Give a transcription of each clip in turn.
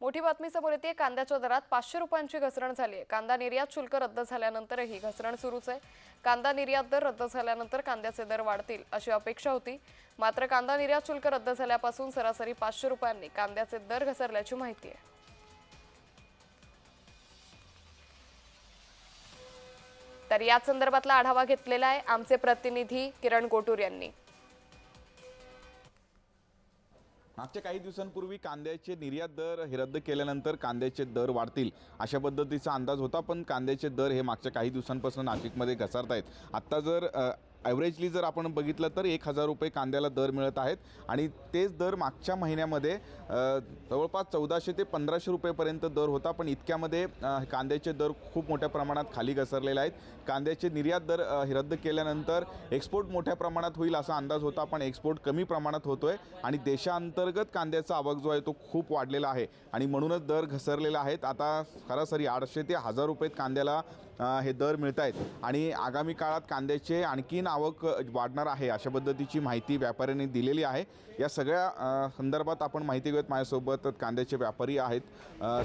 मोठी बातमी समोर येते. कांद्याच्या दरात पाचशे रुपयांची घसरण झाली आहे. कांदा निर्यात शुल्क रद्द झाल्यानंतरही घसरण सुरूच आहे. कांदा निर्यात दर रद्द झाल्यानंतर कांद्याचे दर वाढतील अशी अपेक्षा होती. मात्र कांदा निर्यात शुल्क रद्द झाल्यापासून सरासरी पाचशे रुपयांनी कांद्याचे दर घसरल्याची माहिती आहे. तर याच संदर्भातला आढावा घेतलेला आहे आमचे प्रतिनिधी किरण गोटूर यांनी. मागच्या काही दिवसांपूर्वी कांद्याचे निर्यात दर हे रद्द केल्यानंतर कांद्याचे दर वाढतील अशा पद्धतीचा अंदाज होता पण कांद्याचे दर हे मागच्या काही दिवसांपासून नाशिकमध्ये घसरत आहेत आत्ता जर ॲव्हरेजली जर आपण बघितलं तर एक हजार रुपये कांद्याला दर मिळत आहेत. आणि तेच दर मागच्या महिन्यामध्ये जवळपास चौदाशे ते पंधराशे रुपयेपर्यंत दर होता. पण इतक्यामध्ये कांद्याचे दर खूप मोठ्या प्रमाणात खाली घसरलेले आहेत. कांद्याचे निर्यात दर रद्द केल्यानंतर एक्सपोर्ट मोठ्या प्रमाणात होईल असा अंदाज होता. पण एक्सपोर्ट कमी प्रमाणात होतो आहे आणि देशांतर्गत कांद्याचा आवक जो आहे तो खूप वाढलेला आहे. आणि म्हणूनच दर घसरलेला आहेत. आता सरासरी आठशे ते हजार रुपये कांद्याला हे दर मिळत आहेत आणि आगामी काळात कांद्याचे आणखीन आवक वाढणार आहे अशा पद्धतीची माहिती व्यापाऱ्यांनी दिलेली आहे. या सगळ्या संदर्भात आपण माहिती घेऊयात माझ्यासोबत. कांद्याचे व्यापारी आहेत.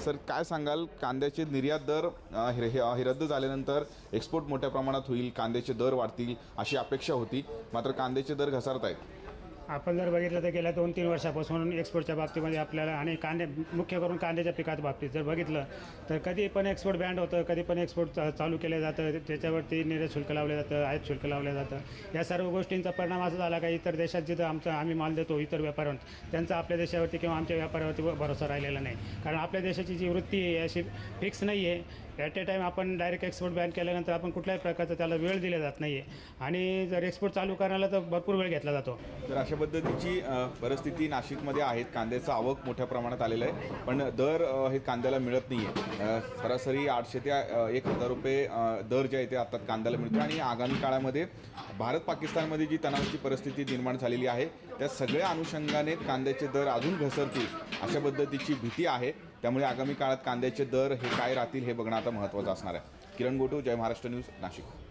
सर काय सांगाल? कांद्याचे निर्यात दर हे हे- हे रद्द झाल्यानंतर एक्सपोर्ट मोठ्या प्रमाणात होईल कांद्याचे दर वाढतील अशी अपेक्षा होती. मात्र कांद्याचे दर घसरत आहेत आपण जर बघितलं तर गेल्या दोन तीन वर्षापासून एक्सपोर्टच्या बाबतीमध्ये आपल्याला आणि कांदे मुख्य करून कांद्याच्या पिकाच्या बाबतीत जर बघितलं तर कधी पण एक्सपोर्ट बँड होतं कधी पण एक्सपोर्ट चालू केलं जातं त्याच्यावरती निर्यात शुल्क लावलं जातं आयात शुल्क लावलं जातं. या सर्व गोष्टींचा परिणाम असा झाला का इतर देशात जिथं आमचा आम्ही माल देतो इतर व्यापाऱ्यांवर त्यांचा आपल्या देशावरती किंवा आमच्या व्यापारावरती भरोसा राहिलेला नाही. कारण आपल्या देशाची जी वृत्ती आहे अशी फिक्स नाही आहे ॲट ए टाईम आपण डायरेक्ट एक्सपोर्ट बॅन केल्यानंतर आपण कुठल्याही प्रकारचा त्याला वेळ दिला जात नाही आहे आणि जर एक्सपोर्ट चालू करायला तर भरपूर वेळ घेतला जातो. तर अशा पद्धतीची परिस्थिती नाशिकमध्ये आहेत. कांद्याचं आवक मोठ्या प्रमाणात आलेलं आहे. पण दर हे कांद्याला मिळत नाही आहे सरासरी आठशे ते एक हजार रुपये दर जे आहे ते आता कांद्याला मिळतो. आणि आगामी काळामध्ये भारत पाकिस्तानमध्ये जी तणावाची परिस्थिती निर्माण झालेली आहे त्या सगळ्या अनुषंगाने कांद्याचे दर अजून घसरतील अशा पद्धतीची भीती आहे. त्यामुळे आगामी काळात कांद्याचे दर हे काय राहतील हे बघणं आता महत्त्वाचं असणार आहे. किरण गोटू जय महाराष्ट्र न्यूज नाशिक.